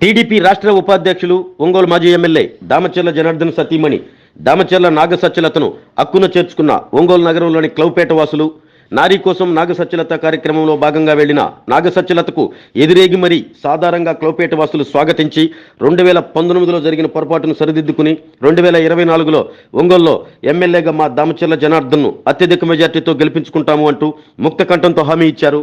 TDP రాష్ట్ర ఉపాధ్యక్షులు ఒంగోలు మాజీ ఎమ్మెల్యే దామచెర్ల జనార్దన్ సతీమణి దామచెర్ల నాగసచ్చలతను అక్కున చేర్చుకున్న ఒంగోలు నగరంలోని క్లౌపేట వాసులు నారీ కోసం నాగసచ్చలత కార్యక్రమంలో భాగంగా వెళ్ళిన నాగసచ్చలతకు ఎదురేగి మరీ సాధారణంగా క్లౌపేట వాసులు స్వాగతించి రెండు వేల పంతొమ్మిదిలో జరిగిన పొరపాటును సరిదిద్దుకుని రెండు వేల ఇరవై నాలుగులో ఒంగోలులో ఎమ్మెల్యేగా మా దామచెర్ల జనార్దన్ను అత్యధిక మెజార్టీతో గెలిపించుకుంటాము అంటూ ముక్త కంఠంతో హామీ ఇచ్చారు.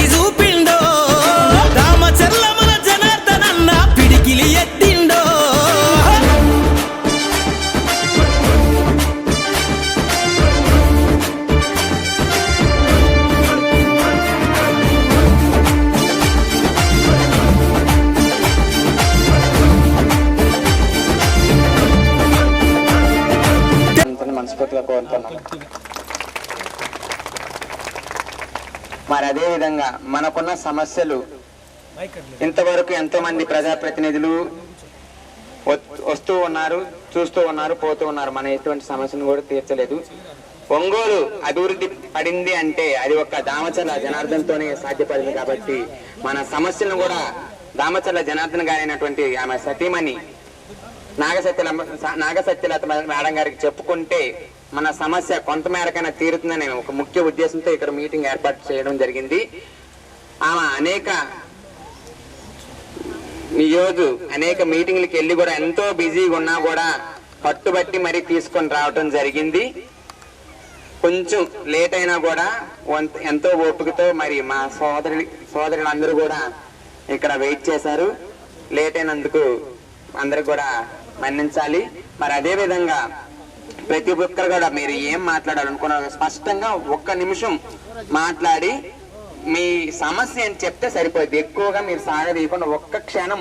అదేవిధంగా మనకున్న సమస్యలు. ఇంతవరకు ఎంతో మంది ప్రజాప్రతినిధులు వస్తూ ఉన్నారు చూస్తూ ఉన్నారు పోతూ ఉన్నారు. మన ఎటువంటి సమస్యను కూడా తీర్చలేదు. ఒంగోలు అభివృద్ధి పడింది అంటే అది ఒక దామచల జనార్దన్తోనే సాధ్యపడింది కాబట్టి మన సమస్యలను కూడా దామచల జనార్దన్ గారైనటువంటి ఆమె సతీమణి నాగసత్యల నాగసత్యలత మేడం గారికి చెప్పుకుంటే మన సమస్య కొంత మేరకైనా తీరుతుందని ఒక ముఖ్య ఉద్దేశంతో ఇక్కడ మీటింగ్ ఏర్పాటు చేయడం జరిగింది. ఆమె అనేక ఈరోజు అనేక మీటింగ్లకు వెళ్ళి కూడా ఎంతో బిజీగా ఉన్నా కూడా పట్టుబట్టి మరీ తీసుకొని రావటం జరిగింది. కొంచెం లేట్ అయినా కూడా ఎంతో ఓపికతో మరి మా సోదరి సోదరులందరూ కూడా ఇక్కడ వెయిట్ చేశారు. లేట్ అయినందుకు అందరికి కూడా మన్నించాలి. మరి అదే విధంగా ప్రతి ఒక్కరు కూడా మీరు ఏం మాట్లాడాలనుకున్నారు స్పష్టంగా ఒక్క నిమిషం మాట్లాడి మీ సమస్య అని చెప్తే సరిపోద్ది. ఎక్కువగా మీరు సాగదీయకుండా ఒక్క క్షణం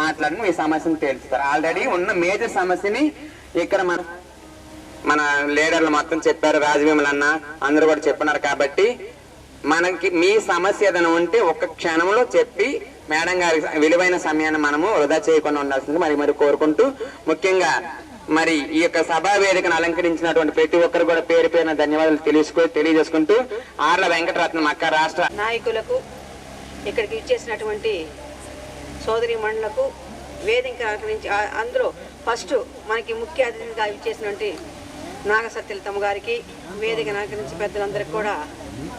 మాట్లాడి మీ సమస్యను తేల్చుతారు ఆల్రెడీ ఉన్న మేజర్ సమస్యని ఇక్కడ మన మన లీడర్లు మొత్తం చెప్పారు రాజభీములు అన్న అందరూ కూడా చెప్పినారు కాబట్టి మనకి మీ సమస్య ఏదైనా ఉంటే ఒక్క క్షణంలో చెప్పి మేడం గారి విలువైన సమయాన్ని మనము వృధా చేయకుండా ఉండాల్సింది. మరి మరి కోరుకుంటూ ముఖ్యంగా మరి ఈ యొక్క సభా వేదికను అలంకరించినటువంటి ప్రతి ఒక్కరు కూడా పేరు పేరున ధన్యవాదాలు తెలుసుకో తెలియజేసుకుంటూ ఆర్ల వెంకటరత్నం అక్క రాష్ట్ర నాయకులకు ఇక్కడికి ఇచ్చేసినటువంటి సోదరి మండలకు వేదిక అలంకరించి అందరూ ఫస్ట్ మనకి ముఖ్య అతిథిగా ఇచ్చేసినటువంటి నాగసత్యలతమ్మ గారికి వేదిక అలంకరించి పెద్దలందరికీ కూడా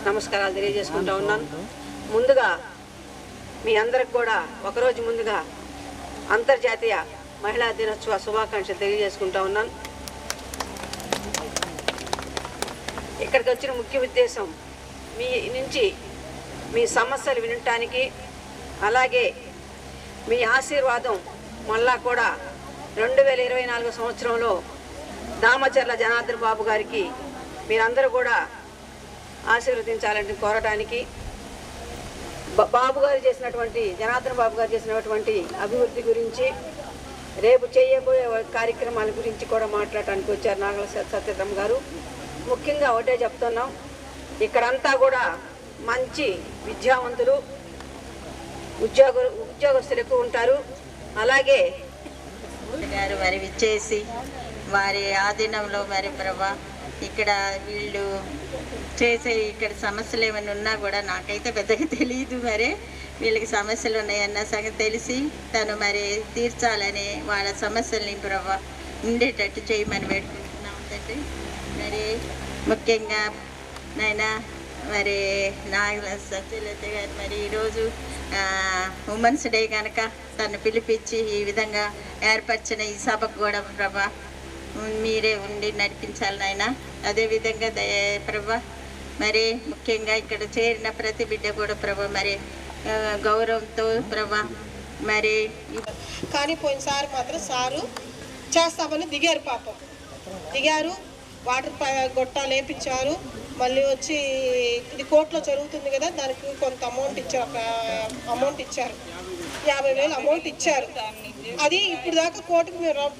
నమస్కారాలు తెలియజేసుకుంటా ఉన్నాను. ముందుగా మీ అందరికి కూడా ఒకరోజు ముందుగా అంతర్జాతీయ మహిళా దినోత్సవ శుభాకాంక్షలు తెలియజేసుకుంటా ఉన్నాను. ఇక్కడికి వచ్చిన ముఖ్య ఉద్దేశం మీ నుంచి మీ సమస్యలు వినటానికి అలాగే మీ ఆశీర్వాదం మళ్ళా కూడా రెండు వేల ఇరవై నాలుగు సంవత్సరంలో దామచర్ల జనార్దన్ బాబు గారికి మీరందరూ కూడా ఆశీర్వదించాలని కోరటానికి బాబు గారు చేసినటువంటి జనార్దన్ బాబు గారు చేసినటువంటి అభివృద్ధి గురించి రేపు చేయబోయే కార్యక్రమాల గురించి కూడా మాట్లాడటానికి వచ్చారు నాగల స- సత్యరామ్ గారు. ముఖ్యంగా ఒకటే చెప్తున్నాం. ఇక్కడంతా కూడా మంచి విద్యావంతులు ఉద్యోగ ఉద్యోగస్తులు ఎక్కువ ఉంటారు. అలాగే గారు మరి విచ్చేసి వారి ఆధీనంలో మరి ప్రభా ఇక్కడ వీళ్ళు చేసే ఇక్కడ సమస్యలు ఏమైనా ఉన్నా కూడా నాకైతే పెద్దగా తెలియదు మరి. వీళ్ళకి సమస్యలు ఉన్నాయన్న సంగతి తెలిసి తను మరి తీర్చాలని వాళ్ళ సమస్యల్ని ప్రభా ఉండేటట్టు చేయమని పెట్టుకుంటున్నాం తండ్రి. మరి ముఖ్యంగా నాయన మరి నాగల సత్యలత గారు మరి ఈరోజు ఉమెన్స్ డే కనుక తను పిలిపించి ఈ విధంగా ఏర్పరిచిన ఈ సభకు కూడా ప్రభా మీరే ఉండి నడిపించాలి నాయన. అదేవిధంగా దయ ప్రభా మరి ముఖ్యంగా ఇక్కడ చేరిన ప్రతి బిడ్డ కూడా ప్రభా మరి గౌరవంతో ప్రభా మరి కానీ కానీ పోయినసారి మాత్రం సారు చేస్తామని దిగారు పాపం. దిగారు వాటర్ ప- గొట్టాలు వేపించారు మళ్ళీ వచ్చి ఇది కోర్టులో జరుగుతుంది కదా దానికి కొంత అమౌంట్ ఇచ్చారు ఒక అమౌంట్ ఇచ్చారు. యాభై వేలు అమౌంట్ ఇచ్చారు. అది ఇప్పుడు దాకా కోర్టుకు మేము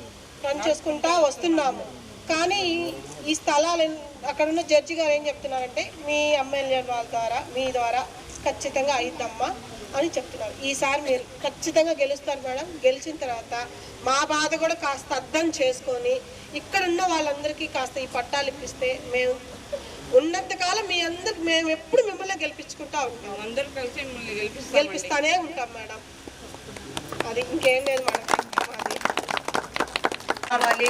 రన్- చేసుకుంటా వస్తున్నాము. కానీ ఈ స్థలాలు అక్కడున్న జడ్జి గారు ఏం చెప్తున్నారంటే మీ ఎమ్మెల్యే వాళ్ళ ద్వారా మీ ద్వారా ఖచ్చితంగా అయిద్దమ్మా అని చెప్తున్నారు. ఈసారి మీరు ఖచ్చితంగా గెలుస్తారు మేడం. గెలిచిన తర్వాత మా బాధ కూడా కాస్త అర్థం చేసుకొని ఇక్కడ ఉన్న వాళ్ళందరికీ కాస్త ఈ పట్టాలు ఇప్పిస్తే మేము ఉన్నంతకాలం మీ అందరికి మేము ఎప్పుడు మిమ్మల్ని గెలిపించుకుంటా ఉంటాం. అందరూ కలిసి మిమ్మల్ని గెలిపిస్తాం గెలిపిస్తానే ఉంటాం మేడం. అది ఇంకేం లేదు మేడం. అది కావాలి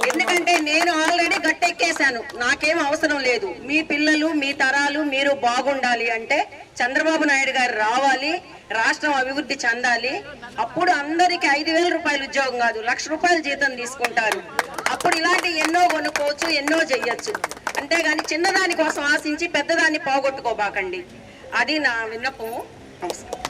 ఎందుకంటే నేను ఆల్రెడీ గట్టెక్కేశాను. నాకేం అవసరం లేదు. మీ పిల్లలు మీ తరాలు మీరు బాగుండాలి అంటే చంద్రబాబు నాయుడు గారు రావాలి రాష్ట్రం అభివృద్ధి చెందాలి. అప్పుడు అందరికి ఐదు వేల రూపాయలు ఉద్యోగం కాదు లక్ష రూపాయల జీతం తీసుకుంటారు. అప్పుడు ఇలాంటి ఎన్నో కొనుక్కోవచ్చు ఎన్నో చెయ్యొచ్చు. అంతేగాని చిన్నదాని కోసం ఆశించి పెద్దదాన్ని పోగొట్టుకోబాకండి. అది నా విన్నపము నమస్కారం.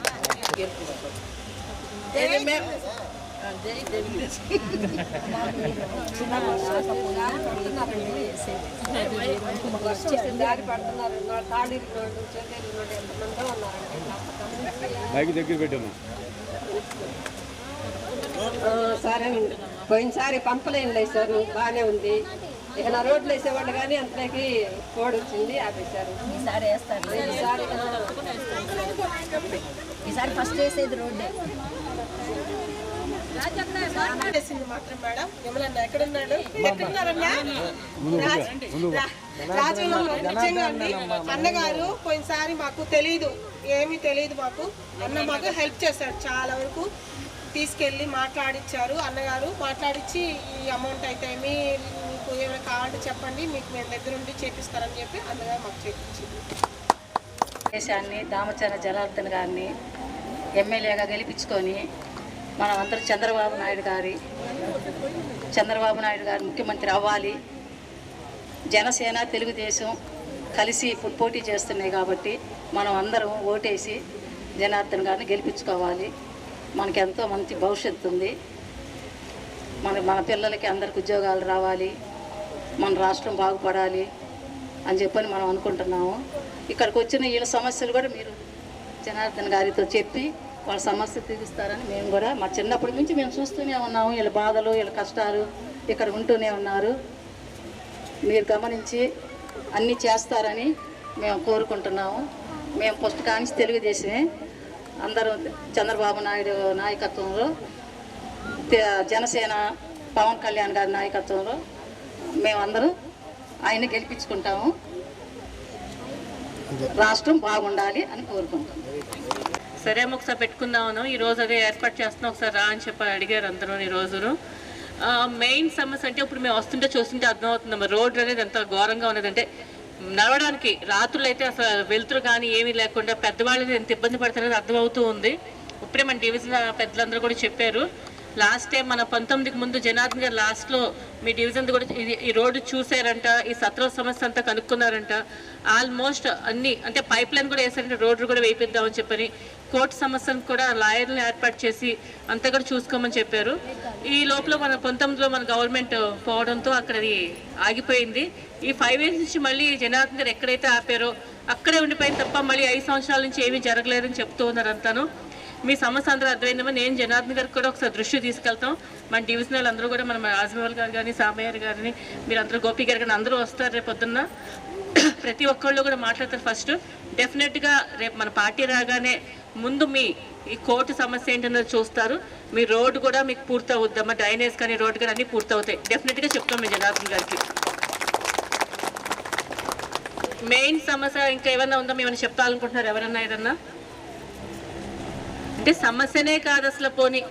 సరే పోయినసారి పంపలేను సార్ బాగానే ఉంది. ఇక నా రోడ్లు వేసేవాళ్ళు కానీ అంతలోకి కోడ్ వచ్చింది ఆపేశారు. ఈసారి వేస్తారు. ఈసారి ఈసారి ఫస్ట్ వేసేది రోడ్డే. చేసింది మాత్రం మేడం. యమలన్న ఎక్కడున్నాడు? ఎక్కడున్నారన్నా? రాజ్- నిజంగా అండి. అన్నగారు పోయినసారి మాకు తెలియదు ఏమీ తెలియదు మాకు. అన్న మాకు హెల్ప్ చేశాడు చాలా వరకు. తీసుకెళ్ళి మాట్లాడిచ్చారు. అన్నగారు మాట్లాడిచ్చి ఈ అమౌంట్ అయితే మీ మీకు ఏమైనా కావాలంటే చెప్పండి. మీకు మేము దగ్గర ఉండి చేపిస్తారని చెప్పి అన్నగారు మాకు చేపించింది. దేశాన్ని దామచర జనార్దన్ గారిని ఎమ్మెల్యేగా గెలిపించుకొని మనం చంద్రబాబు నాయుడు గారి చంద్రబాబు నాయుడు గారు ముఖ్యమంత్రి అవ్వాలి. జనసేన తెలుగుదేశం కలిసి ఇప్పుడు పోటీ చేస్తున్నాయి కాబట్టి మనం అందరం ఓటేసి జనార్దన్ గారిని గెలిపించుకోవాలి. మనకి ఎంతో మంచి భవిష్యత్తు ఉంది. మన మన పిల్లలకి అందరికి ఉద్యోగాలు రావాలి. మన రాష్ట్రం బాగుపడాలి అని చెప్పని మనం అనుకుంటున్నాము. ఇక్కడికి వచ్చిన వీళ్ళ సమస్యలు కూడా మీరు జనార్దన్ గారితో చెప్పి వాళ్ళ సమస్య తీరుస్తారని మేము కూడా మా చిన్నప్పటి నుంచి మేము చూస్తూనే ఉన్నాము. వీళ్ళ బాధలు వీళ్ళ కష్టాలు ఇక్కడ ఉంటూనే ఉన్నారు. మీరు గమనించి అన్నీ చేస్తారని మేము కోరుకుంటున్నాము. మేము పుస్తకానికి తెలుగుదేశమే. అందరూ చంద్రబాబు నాయుడు నాయకత్వంలో జనసేన పవన్ కళ్యాణ్ గారి నాయకత్వంలో మేమందరూ ఆయన గెలిపించుకుంటాము. రాష్ట్రం బాగుండాలి అని కోరుకుంటున్నాం. సరే అమ్మ ఒకసారి పెట్టుకుందామను. ఈ రోజు అదే ఏర్పాటు చేస్తున్నాం. ఒకసారి రా అని చెప్పి అడిగారు అందరూ ఈ రోజును మెయిన్ సమస్య అంటే ఇప్పుడు మేము వస్తుంటే చూస్తుంటే అర్థమవుతుంది రోడ్డు అనేది ఎంత ఘోరంగా ఉన్నది అంటే నడవడానికి రాత్రులు అయితే అసలు వెలుతురు కానీ ఏమీ లేకుండా పెద్దవాళ్ళు ఎంత ఇబ్బంది పడుతున్నది అర్థమవుతూ ఉంది. ఇప్పుడే మన డివిజన్ పెద్దలందరూ కూడా చెప్పారు. లాస్ట్ టైం మన పంతొమ్మిదికి ముందు జనార్దన్ గారు లాస్ట్లో మీ డివిజన్ కూడా ఇది ఈ రోడ్డు చూసారంట ఈ సత్రం సమస్య అంతా కనుక్కున్నారంట. ఆల్మోస్ట్ అన్ని అంటే పైప్ లైన్ కూడా వేసారంటే రోడ్డు కూడా వేయిద్దామని చెప్పని. కోర్టు సమస్యను కూడా లాయర్లను ఏర్పాటు చేసి అంతా కూడా చూసుకోమని చెప్పారు. ఈ లోపల మన పంతొమ్మిదిలో మన గవర్నమెంట్ పోవడంతో అక్కడ అది ఆగిపోయింది. ఈ ఫైవ్ ఇయర్స్ నుంచి మళ్ళీ జనార్దన్ గారు ఎక్కడైతే ఆపారో అక్కడే ఉండిపోయింది తప్ప మళ్ళీ ఐదు సంవత్సరాల నుంచి ఏమీ జరగలేదని చెప్తూ ఉన్నారు అంతాను. మీ సమస్య అందరూ అర్థమైందమ్మా నేను జనార్దన్ గారికి కూడా ఒకసారి దృష్టి తీసుకెళ్తాం. మన డివిజనల్ అందరూ కూడా మన రాజమౌళి గారు కానీ సామయ్య గారిని మీరు అందరూ గోపి గారు కానీ అందరూ వస్తారు రేపు పొద్దున్న ప్రతి ఒక్కళ్ళు కూడా మాట్లాడతారు ఫస్ట్. డెఫినెట్గా రేపు మన పార్టీ రాగానే ముందు మీ ఈ కోర్టు సమస్య ఏంటన్నది చూస్తారు. మీ రోడ్డు కూడా మీకు పూర్తి అవుద్దమ్మా డ్రైనేజ్ కానీ రోడ్డు కానీ అన్నీ పూర్తవుతాయి. డెఫినెట్గా చెప్తాం మీ జనార్దన్ గారికి. మెయిన్ సమస్య ఇంకా ఏమన్నా ఉందా? మేము చెప్తాలనుకుంటున్నారు ఎవరన్నా ఏదన్నా? అంటే సమస్యనే కాదు అసలు పోనీ.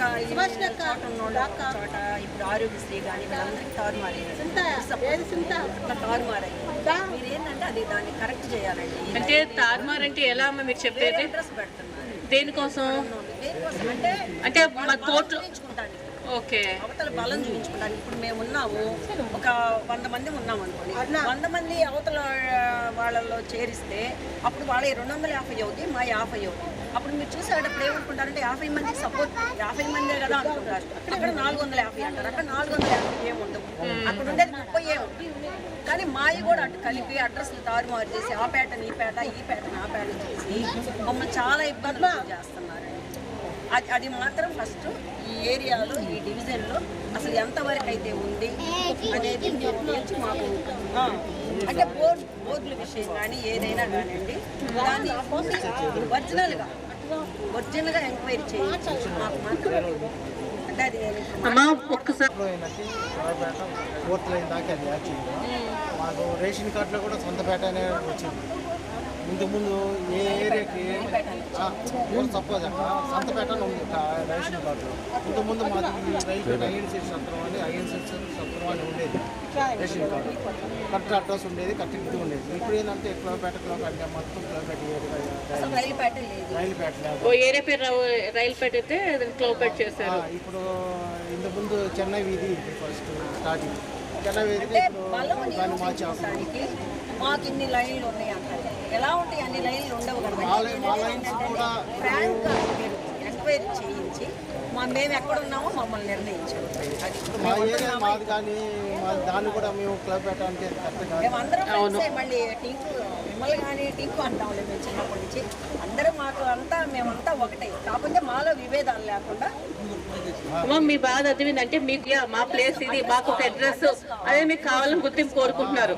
చోట ఇప్పుడు ఆరోగ్యశ్రీ కానీ వీళ్ళందరికీ మీరు ఏంటంటే అది దాన్ని కరెక్ట్ చేయాలండి. అంటే తార్మార్ అంటే ఎలా అమ్మ మీరు చెప్పేది? అడ్రస్ పెడుతున్నారు. దేనికోసం? అంటే అంటే మా కోర్టు ఓకే. అవతల బలం చూపించుకోవడానికి ఇప్పుడు మేము ఉన్నాము. ఒక వంద మంది ఉన్నాం అనుకోండి. వంద మంది అవతల వాళ్ళలో చేరిస్తే అప్పుడు వాళ్ళ రెండు వందల యాభై అవుతుంది మా యాభై అవుతుంది అప్పుడు మీరు చూసేటప్పుడు ఏమనుకుంటారంటే యాభై మంది సపోర్ట్ యాభై మందే కదా అనుకుంటారు. అక్కడ నాలుగు వందల యాభై అంటారు. అక్కడ నాలుగు వందల యాభై ఏమి ఉండవు అక్కడ ఉండేది ముప్పై ఏ ఉంటుంది కానీ మాయి కూడా అటు కలిపి అడ్రస్లు తారుమారు చేసి ఆ పేటని ఈ పేట ఈ పేటని ఆ పేట చేసి మమ్మల్ని చాలా ఇబ్బందులు చేస్తున్నారండి అది అది మాత్రం ఫస్ట్ ఈ ఏరియాలో ఈ డివిజన్లో అసలు ఎంతవరకు అయితే ఉంది అనేది మాకు అంటే బోర్డు బోర్డుల విషయం కానీ ఏదైనా కానివ్వండి దాన్ని ఒరిజినల్గా ఒరిజినల్గా ఎంక్వైరీ చేయించు మాకు మాత్రం అంటే అది నేను ఇప్పుడు అమ్మా ఒక్కసారి ఫోర్త్ లైన్ దాకా అది యాక్చువల్గా మాకు రేషన్ కార్డులో కూడా సొంతపేట అనే వచ్చింది ఇంతకుముందు ఏ ఏరియాకి? సపోజ్ అక్కడ సొంతపేట అని ఉంది రేషన్ కార్డులో ఇంతకుముందు మాది రైల్పేట ఐఎన్సీ సత్రం అని ఐఎన్సీ సత్రం అని ఉండేది. Ration card. కరెక్ట్ అడ్రస్ ఉండేది కరెక్ట్ ఇది ఉండేది. ఇప్పుడు ఏంటంటే క్లోపేట క్లోపేట మొత్తం క్లోపేట రైలుపేట లేదు. ఓ ఏరియా పేరు రా- రైల్పేట అయితే క్లోపేట్ చేశారు. ఇప్పుడు ఇంతకుముందు చెన్నై వీధి ఫస్ట్ స్టార్టింగ్ చెన్నై వీధి ఇప్పుడు దాన్ని మాకు ఇన్ని లైన్లు ఉన్నాయి అంటారు. ఎలా ఉంటాయి? అన్ని లైన్లు ఉండవు కదా ఫ్రాంక్ ఎంక్వైరీ చేయించి మా మేము ఎక్కడ ఉన్నామో మమ్మల్ని నిర్ణయించారు. అది ఇప్పుడు మా మేము ఏరియా ఉంటున్నామా? మాది కానీ మా దాన్ని కూడా మేము క్లబ్ మేమందరం మళ్ళీ టింకు మిమ్మల్ని కానీ టింకు అంటాంలే మేము చిన్నప్పటి నుంచి. అందరం మాకు అంతా మేమంతా ఒకటే. కాకపోతే మాలో విభేదాలు లేకుండా అమ్మ మీ బాధ అదివిందంటే మీకు మా ప్లేస్ ఇది మాకు ఒక అడ్రస్ అదే మీకు కావాలని గుర్తింపు కోరుకుంటున్నారు.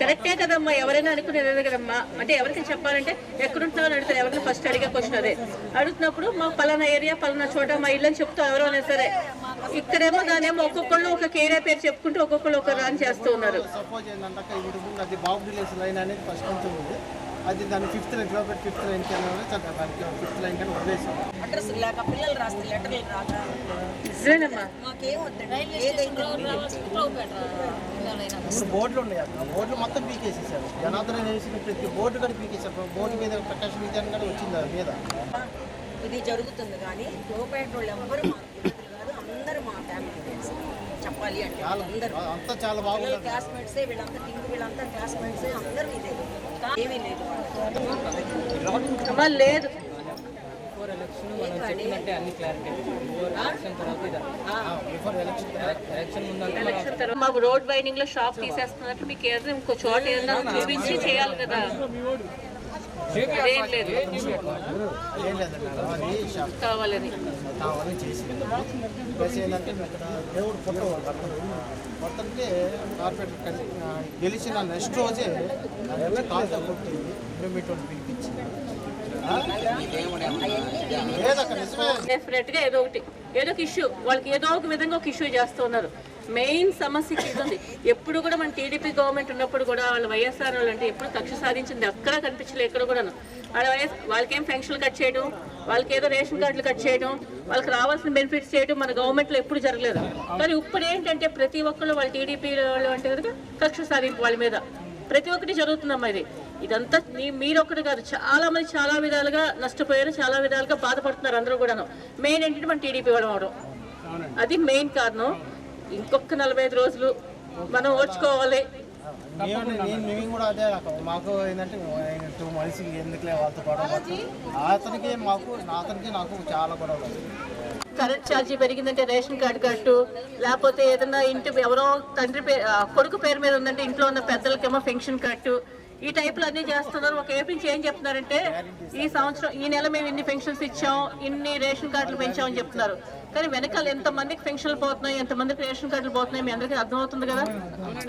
కరెక్టే కదమ్మా? ఎవరైనా అనుకునేది కదమ్మా? అంటే ఎవరికి చెప్పాలంటే ఎక్కడుంటున్నారో అడుగుతారు. ఎవరైనా ఫస్ట్ అడిగే క్వశ్చన్ అదే. అడుగుతున్నప్పుడు మా పలానా ఏరియా పలానా చోట మా ఇల్లు అని చెప్తూ ఎవరో అయినా సరే ఇక్కడేమో దానేమో ఒక్కొక్కళ్ళు ఒక ఏరియా పేరు చెప్పుకుంటూ ఒక్కొక్కళ్ళు ఒక రాని చేస్తూ ఉన్నారు. అది దాన్ని fifth line kilometre fifth line కింద దానికి ఫిఫ్త్ లైన్ కానీ వదిలేసాం. అడ్రస్ లేక పిల్లలు రాస్తే లెటర్లు రాక. ఇప్పుడు బోర్డులు ఉన్నాయి అక్కడ. బోర్డులు మొత్తం పీకేసేసారు. జనార్దన వేసిన ప్రతి బోర్డు కూడా పీకేసారు బోర్డు మీద ప్రకాశం విద్యాన్ని కూడా వచ్చింది దాని మీద. ఇది జరుగుతుంది కానీ లోపేట వాళ్ళు కాదు అందరూ మా ఫ్యామిలీ చెప్పాలి అంటే చాలా అందరూ. అంతా చాలా బాగుంది. క్లాస్మేట్సే వీళ్ళంతా టింక్ వీళ్ళంతా క్లాస్మేట్సే అందరూ ఇదే. ఏమీ లేదు. అమ్మా లేదు బిఫోర్ ఎలక్షన్ ఎలక్షన్ తర్వాత మాకు రోడ్ వైండింగ్లో షాప్ తీసేస్తున్నట్టు మీకు ఏదైనా ఇంకో చోట ఏదైనా చూపించి చేయాలి కదా. కావాలని. ప్లస్ ఏంటంటే ఇక్కడ దేవుడు పుట్ట పడుతుంది పడుతుంటే కార్పెట్ కలిసి గెలిచిన నెక్స్ట్ రోజే కాల్తో కొట్టి ఇంటర్మీడియట్ పిలిపించింది. ఆ? డెఫినెట్గా ఏదో ఒకటి. ఏదో ఒక ఇష్యూ వాళ్ళకి ఏదో ఒక విధంగా ఒక ఇష్యూ చేస్తూ ఉన్నారు మెయిన్ సమస్య ఇది ఉంది ఎప్పుడు కూడా మన టీడీపీ గవర్నమెంట్ ఉన్నప్పుడు కూడా వాళ్ళు వైఎస్ఆర్ వాళ్ళు అంటే ఎప్పుడు కక్ష సాధించింది అక్కడ కనిపించలేదు ఎక్కడ కూడాను. వాళ్ళ వైఎస్ వాళ్ళకేం పెన్షన్లు కట్ చేయడం వాళ్ళకి ఏదో రేషన్ కార్డులు కట్ చేయడం వాళ్ళకి రావాల్సిన బెనిఫిట్స్ చేయడం మన గవర్నమెంట్లో ఎప్పుడు జరగలేదు. కానీ ఇప్పుడు ఏంటంటే ప్రతి ఒక్కళ్ళు వాళ్ళ టీడీపీ వాళ్ళు అంటే కనుక కక్ష సాధింపు వాళ్ళ మీద. ప్రతి ఒక్కటి జరుగుతుందమ్మా ఇది. ఇదంతా మీ- మీరొక్కటి కాదు. చాలా మంది చాలా విధాలుగా నష్టపోయారు చాలా విధాలుగా బాధపడుతున్నారు అందరూ కూడాను. మెయిన్ ఏంటంటే మన టీడీపీ వాడు అవడం. అది మెయిన్ కారణం. ఇంకొక నలభై ఐదు రోజులు మనం ఓడ్చుకోవాలి మేము కూడా అదే మాకు ఏంటంటే టూ మనిషికి ఎందుకులే వాళ్ళతో గొడవ. అతనికి మాకు అతనికి నాకు చాలా వచ్చాయి. కరెంట్ ఛార్జీ పెరిగిందంటే రేషన్ కార్డు కట్టు లేకపోతే ఏదైనా ఇంటి ఎవరో తండ్రి కొడుకు పేరు మీద ఉందంటే ఇంట్లో ఉన్న పెద్దలకేమో పెన్షన్ కట్టు ఈ టైప్లో అన్ని చేస్తున్నారు. ఒక ఏపీ నుంచి ఏం చెప్తున్నారంటే ఈ సంవత్సరం ఈ నెల మేము ఇన్ని పెన్షన్స్ ఇచ్చాం ఇన్ని రేషన్ కార్డులు పెంచామని చెప్తున్నారు. కానీ వెనకాల ఎంత మందికి పెన్షన్లు పోతున్నాయి ఎంత మందికి రేషన్ కార్డులు పోతున్నాయి మీ అందరికీ అర్థమవుతుంది కదా?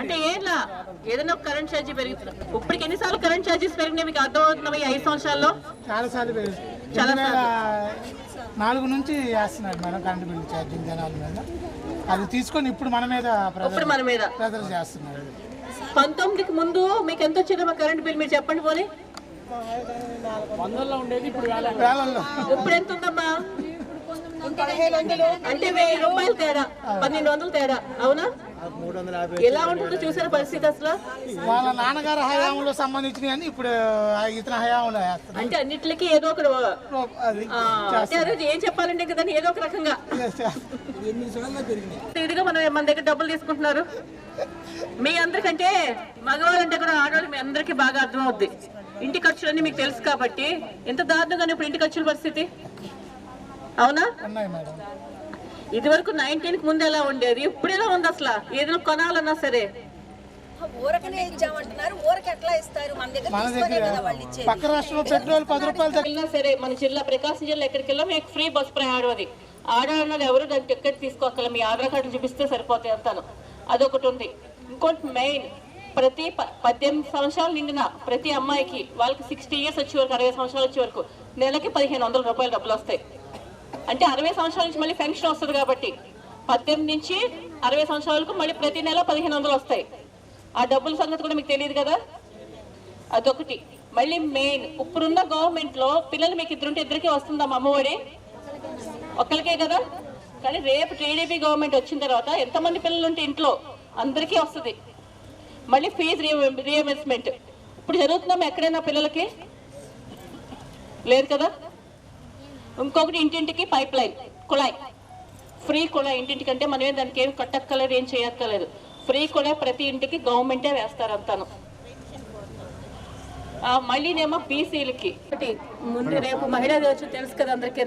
అంటే ఏంలా? ఏదైనా ఒక కరెంట్ ఛార్జీ పెరుగుతుంది. ఇప్పటికి ఎన్నిసార్లు కరెంట్ ఛార్జెస్ పెరిగినాయి మీకు అర్థమవుతున్నాయి ఐదు సంవత్సరాల్లో? చాలా వేల నాలుగు నుంచి వేస్తున్నారు మేడం కరెంట్ బిల్లు ఛార్జింగ్ జనాల మీద. అది తీసుకొని ఇప్పుడు మన మీద ఇప్పుడు మన మీద. ప్రెజర్ చేస్తున్నారు. పంతొమ్మిదికి ముందు మీకు ఎంత వచ్చిందమ్మా కరెంట్ బిల్ మీరు చెప్పండి పోనీ. ఇప్పుడు ఎంత ఉందమ్మా? అంటే వెయ్యి రూపాయలు తేడా పన్నెండు వందలు తేడా అవునా? ఎలా ఉంటుందో చూసారా పరిస్థితి అసలు? వాళ్ళ నాన్నగారు హయాంలో సంబంధించినవి అని ఇప్పుడు ఆ ఇతని హయాంలో. అంటే అన్నిటికీ ఏదో ఒక అది ఆ, అంటే అదే ఏం చెప్పాలంటే కదా ఏదో ఒక రకంగా. ఇదిగా మనం మన దగ్గర డబ్బులు తీసుకుంటున్నారు. మీ అందరికంటే మగవాళ్ళంటే కూడా ఆడవాళ్ళు మీ అందరికీ బాగా అర్థం అవుద్ది ఇంటి ఖర్చులన్నీ మీకు తెలుసు కాబట్టి. ఎంత దారుణంగా ఇప్పుడు ఇంటి ఖర్చుల పరిస్థితి? అవునా? ఉన్నాయి మేడం. ఇది వరకు నైన్టీన్కి ముందు ఎలా ఉండేది? ఇప్పుడు ఎలా ఉంది అసలు? ఏదైనా కొనాలన్నా సరే. ఊరకనే ఇచ్చామంటున్నారు. ఊరకి ఎట్లా ఇస్తారు? మన దగ్గర పక్క రాష్ట్రంలో పెట్రోల్ పది రూపాయలు సరే మన జిల్లా ప్రకాశం జిల్లా ఎక్కడికి వెళ్ళా మీకు ఫ్రీ బస్ ప్రయాణం అది. ఆడవాళ్ళు ఎవరు దానికి టికెట్ తీసుకోగల మీ ఆధార్ కార్డు చూపిస్తే సరిపోతాయి అంతాను. అదొకటి ఉంది. ఇంకోటి మెయిన్ ప్రతి ప- పద్దెనిమిది సంవత్సరాలు నిండిన ప్రతి అమ్మాయికి వాళ్ళకి సిక్స్టీ ఇయర్స్ వచ్చే వరకు అరవై సంవత్సరాలు వచ్చే వరకు నెలకి పదిహేను వందల రూపాయలు డబ్బులు వస్తాయి. అంటే అరవై సంవత్సరాల నుంచి మళ్ళీ పెన్షన్ వస్తుంది కాబట్టి పద్దెనిమిది నుంచి అరవై సంవత్సరాలకు మళ్ళీ ప్రతి నెల పదిహేను వందలు వస్తాయి. ఆ డబ్బుల సంగతి కూడా మీకు తెలియదు కదా? అదొకటి. మళ్ళీ మెయిన్ ఇప్పుడున్న గవర్నమెంట్లో పిల్లలు మీకు ఇద్దరుంటే ఇద్దరికి వస్తుందా అమ్మఒడి ఒక్కరికే కదా? కానీ రేపు టీడీపీ గవర్నమెంట్ వచ్చిన తర్వాత ఎంతమంది పిల్లలు ఉంటే ఇంట్లో అందరికీ వస్తుంది. మళ్ళీ ఫీజు రియంబర్స్మెంట్. ఇప్పుడు జరుగుతున్నాం ఎక్కడైనా పిల్లలకి? లేదు కదా? ఇంకొకటి ఇంటింటికి పైప్ లైన్ కుళాయి. ఫ్రీ కుళాయి ఇంటింటికి అంటే మనం ఏం దానికి ఏం కట్టక్కర్లేదు ఏం చేయక్కర్లేదు. ఫ్రీ కుళాయి ప్రతి ఇంటికి గవర్నమెంటే వేస్తారు అంతాను. ఆ, మళ్ళీనేమో బీసీలకి. ఒకటి ముందు రేపు మహిళా దినోత్సవం తెలుసు కదా అందరికీ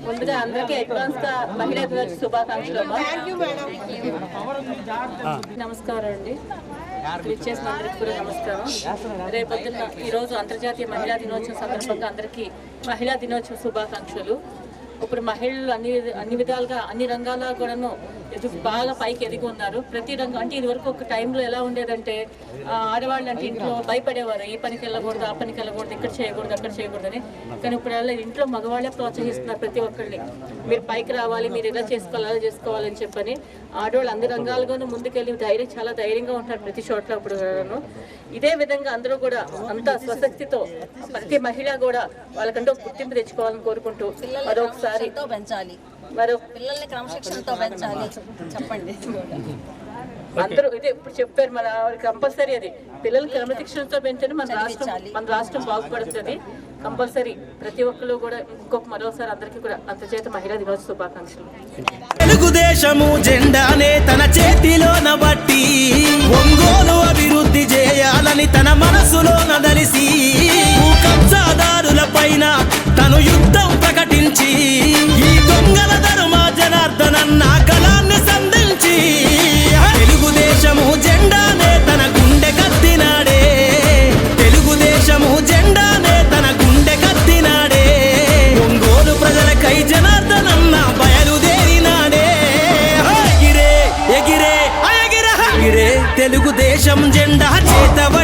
ముందుగా అందరికీ అడ్వాన్స్గా మహిళా దినోత్సవ శుభాకాంక్షలు. నమస్కారం అండి. ఇచ్చేసిన అందరికీ కూడా నమస్కారం. రేపొద్దున ఈరోజు అంతర్జాతీయ మహిళా దినోత్సవం సందర్భంగా అందరికీ మహిళా దినోత్సవ శుభాకాంక్షలు. ఇప్పుడు మహిళలు అన్ని అన్ని విధాలుగా అన్ని రంగాల్లో కూడాను ఎదు- బాగా పైకి ఎదిగి ఉన్నారు. ప్రతి రంగం అంటే ఇదివరకు ఒక టైంలో ఎలా ఉండేదంటే ఆడవాళ్ళు అంటే ఇంట్లో భయపడేవారు. ఈ పనికి వెళ్ళకూడదు ఆ పనికి వెళ్ళకూడదు ఇక్కడ చేయకూడదు అక్కడ చేయకూడదు అని. కానీ ఇప్పుడు అలా ఇంట్లో మగవాళ్ళే ప్రోత్సహిస్తున్నారు ప్రతి ఒక్కరిని మీరు పైకి రావాలి మీరు ఇలా చేసుకోవాలి అలా చేసుకోవాలని చెప్పని ఆడవాళ్ళు అన్ని రంగాలుగానూ ముందుకెళ్ళి ధైర్యం చాలా ధైర్యంగా ఉంటారు ప్రతి చోట్ల ఇప్పుడు ఇదే విధంగా అందరూ కూడా అంత స్వశక్తితో ప్రతి మహిళ కూడా వాళ్ళకంటూ ఒక గుర్తింపు తెచ్చుకోవాలని కోరుకుంటూ మరొకసారి పెంచాలి. మరో పిల్లల్ని క్రమశిక్షణతో పెంచాలి. చెప్పండి. అందరూ ఇదే ఇప్పుడు చెప్పారు మన కంపల్సరీ అది. పిల్లలు క్రమశిక్షణతో పెంచండి మన రాష్ట్రం మన రాష్ట్రం బాగుపడుతుంది కంపల్సరీ ప్రతి ఒక్కరు కూడా ఇంకొక మరోసారి అందరికీ కూడా అంతర్జాతీయ మహిళా దినోత్సవ శుభాకాంక్షలు. తెలుగుదేశము జెండానే తన చేతిలోన బట్టి ఒంగోలు అభివృద్ధి చేయాలని తన మనసులోన దలిసి దొంగల ధర్మ జనార్దనన్న గలాన్ని సంధించి. తెలుగుదేశము జెండానే తన గుండె కత్తినాడే. తెలుగుదేశము జెండానే తన గుండె కత్తినాడే. ఒంగోలు ప్రజలకై జనార్దనన్న బయలుదేరినాడే. ఎగిరే ఎగిరే ఎగిరే తెలుగుదేశం జెండా చేతవ